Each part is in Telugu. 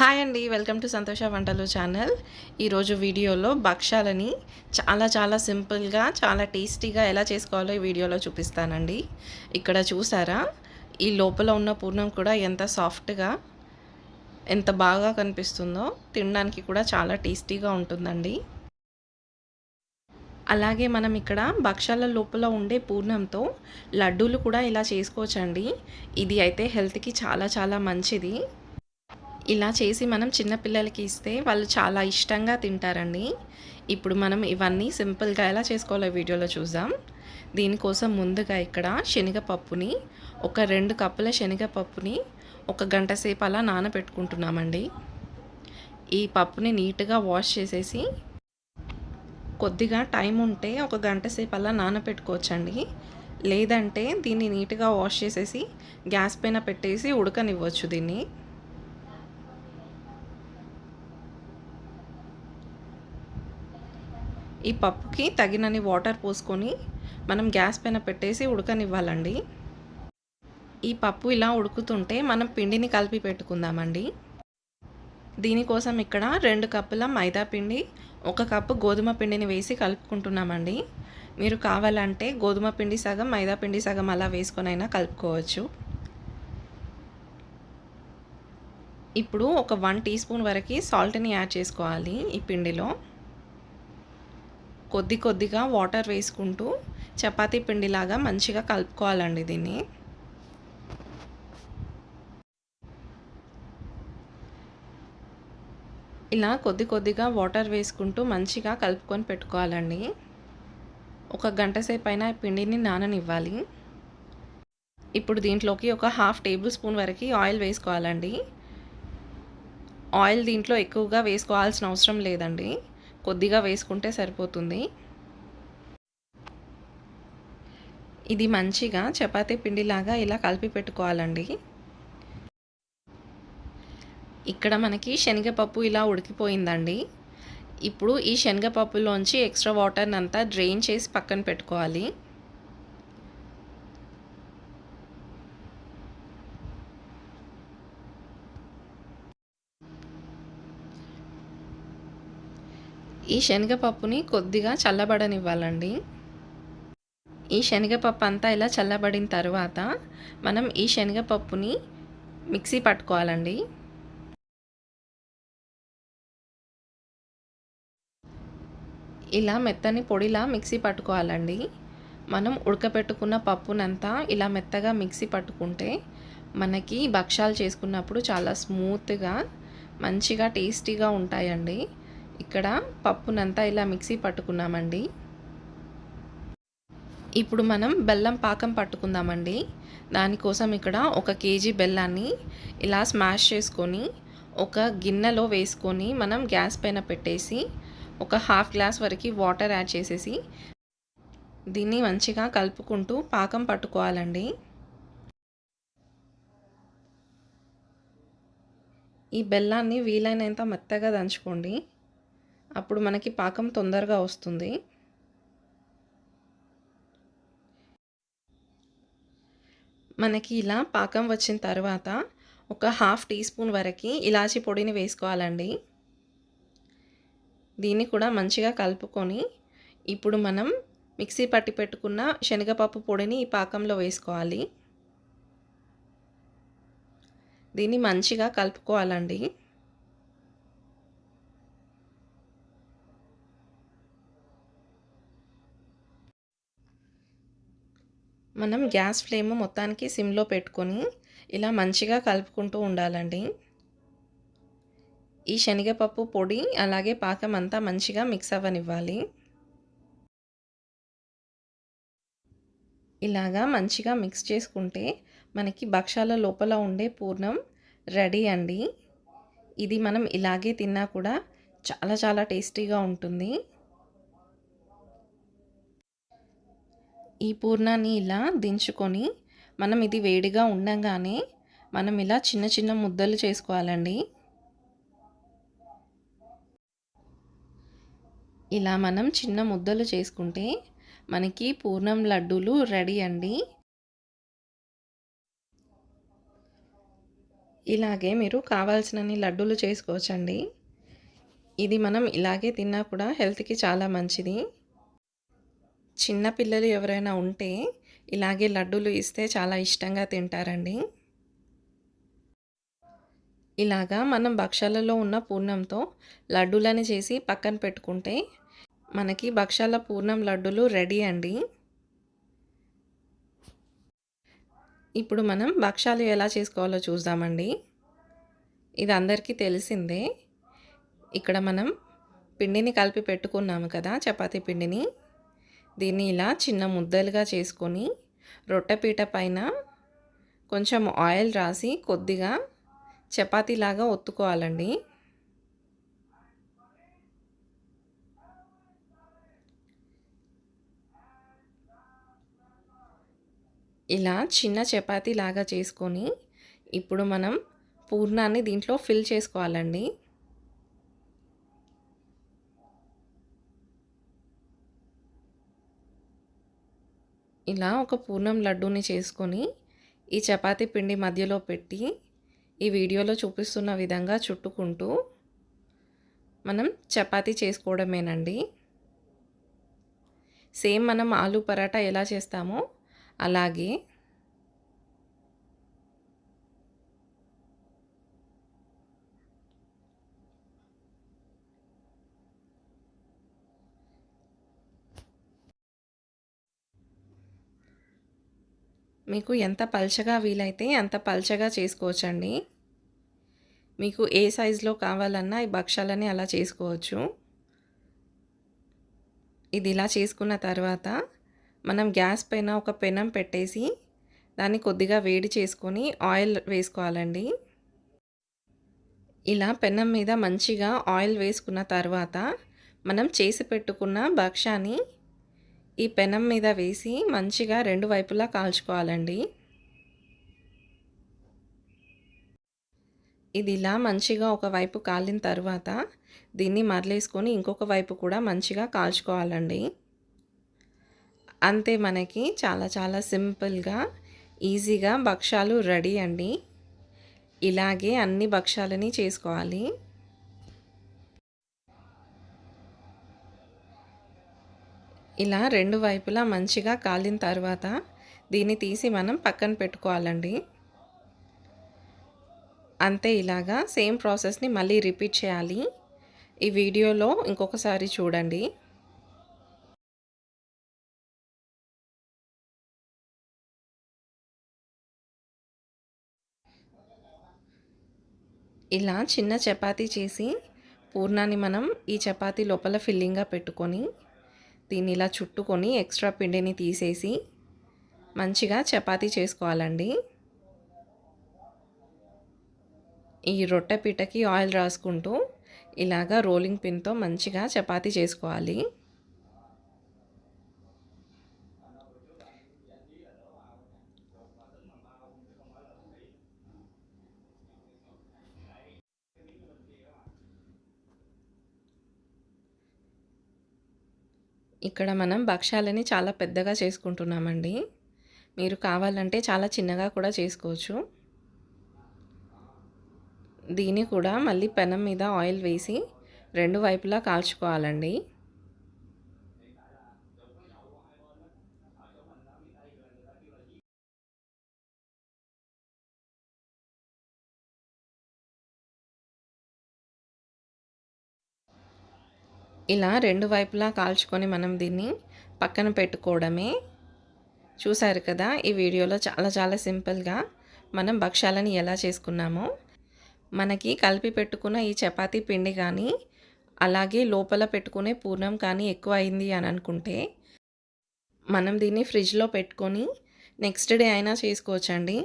హాయ్ అండి వెల్కమ్ టు సంతోష వంటలు ఛానల్ ఈరోజు వీడియోలో భక్ష్యాలని చాలా చాలా సింపుల్గా చాలా టేస్టీగా ఎలా చేసుకోవాలో ఈ వీడియోలో చూపిస్తానండి. ఇక్కడ చూసారా? ఈ లోపల ఉన్న పూర్ణం కూడా ఎంత సాఫ్ట్గా ఎంత బాగా కనిపిస్తుందో తినడానికి కూడా చాలా టేస్టీగా ఉంటుందండి. అలాగే మనం ఇక్కడ భక్ష్యాల లోపల ఉండే పూర్ణంతో లడ్డూలు కూడా ఇలా చేసుకోవచ్చండి. ఇది అయితే హెల్త్కి చాలా చాలా మంచిది. ఇలా చేసి మనం చిన్నపిల్లలకి ఇస్తే వాళ్ళు చాలా ఇష్టంగా తింటారండి. ఇప్పుడు మనం ఇవన్నీ సింపుల్గా ఎలా చేసుకోవాలో వీడియోలో చూద్దాం. దీనికోసం ముందుగా ఇక్కడ శనగపప్పుని ఒక రెండు కప్పుల శనగపప్పుని ఒక గంట సేపు అలా నానబెట్టుకుంటున్నామండి. ఈ పప్పుని నీట్గా వాష్ చేసేసి కొద్దిగా టైం ఉంటే ఒక గంట సేపు అలా నానబెట్టుకోవచ్చండి. లేదంటే దీన్ని నీట్గా వాష్ చేసేసి గ్యాస్ పైన పెట్టేసి ఉడకనివ్వచ్చు దీన్ని. ఈ పప్పుకి తగినన్ని వాటర్ పోసుకొని మనం గ్యాస్ పైన పెట్టేసి ఉడకనివ్వాలండి. ఈ పప్పు ఇలా ఉడుకుతుంటే మనం పిండిని కలిపి పెట్టుకుందామండి. దీనికోసం ఇక్కడ రెండు కప్పుల మైదా పిండి ఒక కప్పు గోధుమ పిండిని వేసి కలుపుకుంటున్నామండి. మీరు కావాలంటే గోధుమ పిండి సగం మైదా పిండి సగం అలా వేసుకొనైనా కలుపుకోవచ్చు. ఇప్పుడు ఒక వన్ టీ స్పూన్ వరకు సాల్ట్ని యాడ్ చేసుకోవాలి ఈ పిండిలో. కొద్ది కొద్దిగా వాటర్ వేసుకుంటూ చపాతీ పిండిలాగా మంచిగా కలుపుకోవాలండి దీన్ని. ఇలా కొద్ది కొద్దిగా వాటర్ వేసుకుంటూ మంచిగా కలుపుకొని పెట్టుకోవాలండి. ఒక గంట సేపు అయినా పిండిని నాననివ్వాలి. ఇప్పుడు దీంట్లోకి ఒక హాఫ్ టేబుల్ స్పూన్ వరకు ఆయిల్ వేసుకోవాలండి. ఆయిల్ దీంట్లో ఎక్కువగా వేసుకోవాల్సిన అవసరం లేదండి. కొద్దిగా వేసుకుంటే సరిపోతుంది. ఇది మంచిగా చపాతీ పిండిలాగా ఇలా కలిపి పెట్టుకోవాలండి. ఇక్కడ మనకి శనగపప్పు ఇలా ఉడికిపోయిందండి. ఇప్పుడు ఈ శనగపప్పులోంచి ఎక్స్ట్రా వాటర్ని అంతా డ్రైన్ చేసి పక్కన పెట్టుకోవాలి. ఈ శనగపప్పుని కొద్దిగా చల్లబడనివ్వాలండి. ఈ శనగపప్పు అంతా ఇలా చల్లబడిన తర్వాత మనం ఈ శనగపప్పుని మిక్సీ పట్టుకోవాలండి. ఇలా మెత్తని పొడిలా మిక్సీ పట్టుకోవాలండి. మనం ఉడకపెట్టుకున్న పప్పునంతా ఇలా మెత్తగా మిక్సీ పట్టుకుంటే మనకి భక్షాలు చేసుకున్నప్పుడు చాలా స్మూత్గా మంచిగా టేస్టీగా ఉంటాయండి. ఇక్కడ పప్పునంతా ఇలా మిక్సీ పట్టుకున్నామండి. ఇప్పుడు మనం బెల్లం పాకం పట్టుకుందామండి. దానికోసం ఇక్కడ ఒక కేజీ బెల్లాన్ని ఇలా స్మాష్ చేసుకొని ఒక గిన్నెలో వేసుకొని మనం గ్యాస్ పైన పెట్టేసి ఒక హాఫ్ గ్లాస్ వరకు వాటర్ యాడ్ చేసేసి దీన్ని మంచిగా కలుపుకుంటూ పాకం పట్టుకోవాలండి. ఈ బెల్లాన్ని వీలైనంత మెత్తగా దంచుకోండి. అప్పుడు మనకి పాకం తొందరగా వస్తుంది. మనకి ఇలా పాకం వచ్చిన తర్వాత ఒక హాఫ్ టీ స్పూన్ వరకు ఇలాచి పొడిని వేసుకోవాలండి. దీన్ని కూడా మంచిగా కలుపుకొని ఇప్పుడు మనం మిక్సీ పట్టి పెట్టుకున్న శనగపప్పు పొడిని ఈ పాకంలో వేసుకోవాలి. దీన్ని మంచిగా కలుపుకోవాలండి. మనం గ్యాస్ ఫ్లేమ్ మొత్తానికి సిమ్లో పెట్టుకొని ఇలా మంచిగా కలుపుకుంటూ ఉండాలండి. ఈ శనగపప్పు పొడి అలాగే పాకం అంతా మంచిగా మిక్స్ అవ్వనివ్వాలి. ఇలాగా మంచిగా మిక్స్ చేసుకుంటే మనకి భక్షాల లోపల ఉండే పూర్ణం రెడీ అండి. ఇది మనం ఇలాగే తిన్నా కూడా చాలా చాలా టేస్టీగా ఉంటుంది. ఈ పూర్ణాన్ని ఇలా దించుకొని మనం ఇది వేడిగా ఉండగానే మనం ఇలా చిన్న చిన్న ముద్దలు చేసుకోవాలండి. ఇలా మనం చిన్న ముద్దలు చేసుకుంటే మనకి పూర్ణం లడ్డూలు రెడీ అండి. ఇలాగే మీరు కావాల్సినన్ని లడ్డూలు చేసుకోవచ్చండి. ఇది మనం ఇలాగే తిన్నా కూడా హెల్త్కి చాలా మంచిది. చిన్న పిల్లలు ఎవరైనా ఉంటే ఇలాగే లడ్డూలు ఇస్తే చాలా ఇష్టంగా తింటారండి. ఇలాగా మనం భక్షాలలో ఉన్న పూర్ణంతో లడ్డూలని చేసి పక్కన పెట్టుకుంటే మనకి భక్షాల పూర్ణం లడ్డూలు రెడీ అండి. ఇప్పుడు మనం భక్షాలు ఎలా చేసుకోవాలో చూద్దామండి. ఇది అందరికీ తెలిసిందే. ఇక్కడ మనం పిండిని కలిపి పెట్టుకున్నాము కదా చపాతీ పిండిని. దీన్ని ఇలా చిన్న ముద్దలుగా చేసుకొని రొట్టెపీట పైన కొంచెం ఆయిల్ రాసి కొద్దిగా చపాతీలాగా ఒత్తుకోవాలండి. ఇలా చిన్న చపాతీ లాగా చేసుకొని ఇప్పుడు మనం పూర్ణాన్ని దీంట్లో ఫిల్ చేసుకోవాలండి. ఇలా ఒక పూర్ణం లడ్డూని చేసుకొని ఈ చపాతీ పిండి మధ్యలో పెట్టి ఈ వీడియోలో చూపిస్తున్న విధంగా చుట్టుకుంటూ మనం చపాతీ చేసుకోవడమేనండి. సేమ్ మనం ఆలు పరాటా ఎలా చేస్తామో అలాగే మీకు ఎంత పల్చగా వీలైతే అంత పల్చగా చేసుకోవచ్చండి. మీకు ఏ సైజులో కావాలన్నా ఈ భక్షాలని అలా చేసుకోవచ్చు. ఇది ఇలా చేసుకున్న తర్వాత మనం గ్యాస్ పైన ఒక పెనం పెట్టేసి దాన్ని కొద్దిగా వేడి చేసుకొని ఆయిల్ వేసుకోవాలండి. ఇలా పెనం మీద మంచిగా ఆయిల్ వేసుకున్న తర్వాత మనం చేసి పెట్టుకున్న భక్షాన్ని ఈ పెనం మీద వేసి మంచిగా రెండు వైపులా కాల్చుకోవాలండి. ఇది ఇలా మంచిగా ఒక వైపు కాలిన తర్వాత దీన్ని మరలేసుకొని ఇంకొక వైపు కూడా మంచిగా కాల్చుకోవాలండి. అంతే మనకి చాలా చాలా సింపుల్గా ఈజీగా భక్ష్యాలు రెడీ అండి. ఇలాగే అన్ని భక్ష్యాలని చేసుకోవాలి. ఇలా రెండు వైపులా మంచిగా కాలిన తర్వాత దీన్ని తీసి మనం పక్కన పెట్టుకోవాలండి. అంతే ఇలాగా సేమ్ ప్రాసెస్ని మళ్ళీ రిపీట్ చేయాలి. ఈ వీడియోలో ఇంకొకసారి చూడండి. ఇలా చిన్న చపాతీ చేసి పూర్ణాన్ని మనం ఈ చపాతీ లోపల ఫిల్లింగ్గా పెట్టుకొని దీన్ని ఇలా చుట్టుకొని ఎక్స్ట్రా పిండిని తీసేసి మంచిగా చపాతీ చేసుకోవాలండి. ఈ రొట్టె పీటకి ఆయిల్ రాసుకుంటూ ఇలాగా రోలింగ్ పిన్తో మంచిగా చపాతీ చేసుకోవాలి. ఇక్కడ మనం భక్ష్యాలని చాలా పెద్దగా చేసుకుంటున్నామండి. మీరు కావాలంటే చాలా చిన్నగా కూడా చేసుకోవచ్చు. దీన్ని కూడా మళ్ళీ పెనం మీద ఆయిల్ వేసి రెండు వైపులా కాల్చుకోవాలండి. ఇలా రెండు వైపులా కాల్చుకొని మనం దీన్ని పక్కన పెట్టుకోవడమే. చూసారు కదా ఈ వీడియోలో చాలా చాలా సింపుల్గా మనం భక్ష్యాలని ఎలా చేసుకున్నామో. మనకి కలిపి పెట్టుకున్న ఈ చపాతీ పిండి కానీ అలాగే లోపల పెట్టుకునే పూర్ణం కానీ ఎక్కువ అయింది అని అనుకుంటే మనం దీన్ని ఫ్రిడ్జ్లో పెట్టుకొని నెక్స్ట్ డే అయినా చేసుకోవచ్చండి.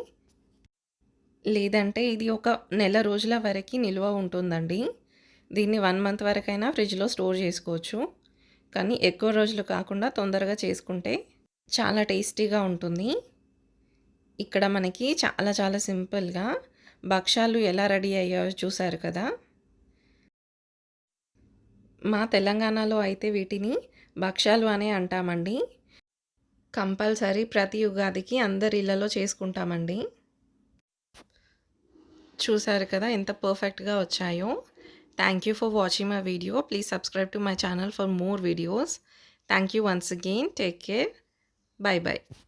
లేదంటే ఇది ఒక నెల రోజుల వరకు నిల్వ ఉంటుందండి. దీన్ని వన్ మంత్ వరకైనా ఫ్రిడ్జ్లో స్టోర్ చేసుకోవచ్చు. కానీ ఎక్కువ రోజులు కాకుండా తొందరగా చేసుకుంటే చాలా టేస్టీగా ఉంటుంది. ఇక్కడ మనకి చాలా చాలా సింపుల్గా భక్ష్యాలు ఎలా రెడీ అయ్యాయో చూసారు కదా? మా తెలంగాణలో అయితే వీటిని భక్ష్యాలు అనే అంటామండి. కంపల్సరీ ప్రతి ఉగాదికి అందరి ఇళ్ళలో చేసుకుంటామండి. చూసారు కదా ఎంత పర్ఫెక్ట్‌గా వచ్చాయో. Thank you for watching my video. Please subscribe to my channel for more videos. Thank you once again. Take care. Bye bye.